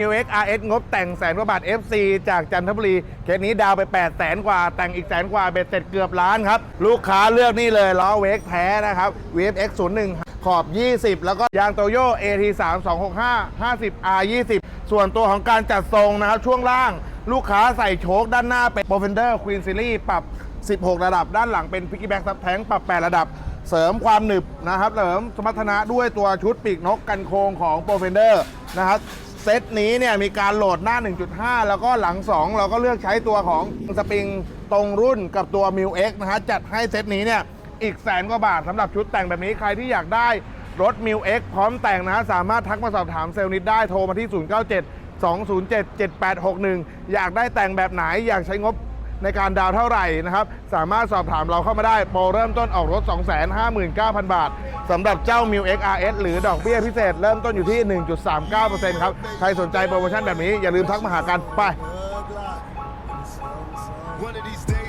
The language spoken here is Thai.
New X RS งบแต่งแสนกว่าบาท FC จากจันทบุรีเคสนี้ดาวไป 8 แสนกว่า แต่งอีกแสนกว่าเบ็ดเสร็จเกือบล้านครับ ลูกค้าเลือกนี่เลยล้อเวกแท้นะครับ VFX 01 ขอบ 20 แล้วก็ยางโตโย AT 3 2 6 5 50 R 20ส่วนตัวของการจัดทรงนะครับ ช่วงล่างลูกค้าใส่โชคด้านหน้าเป็น Profender Queen Series ปรับ 16 ระดับ ด้านหลังเป็น Piggyback Sub Tank ปรับ 8 ระดับ เสริมความหนึบนะครับเสริมสมรรถนะด้วยตัวชุดปีกนกกันโค้งของ Profender นะครับ เซตนี้เนี่ยมีการโหลดหน้า 1.5 แล้วก็หลัง 2 เราก็เลือกใช้ตัวของสปริงตรงรุ่นกับตัว m ิ X นะฮะจัดให้เซตนี้เนี่ยอีกแสนกว่าบาทสำหรับชุดแต่งแบบนี้ใครที่อยากได้รถ m ิ X พร้อมแต่งนะฮะสามารถทักมาสอบถามเซลล์นิดได้โทรมาที่ 097 207 7861 อยากได้แต่งแบบไหนอยากใช้งบในการดาวเท่าไหร่นะครับ สามารถสอบถามเราเข้ามาได้ โปรเริ่มต้นออกรถ 259,000 บาท สำหรับเจ้า m ิ X RS หรือดอกเบี้ยพิเศษเริ่มต้นอยู่ที่ 1.39%ครับ ใครสนใจโปรโมชั่นแบบนี้อย่าลืมทักมาหากันไป One of these days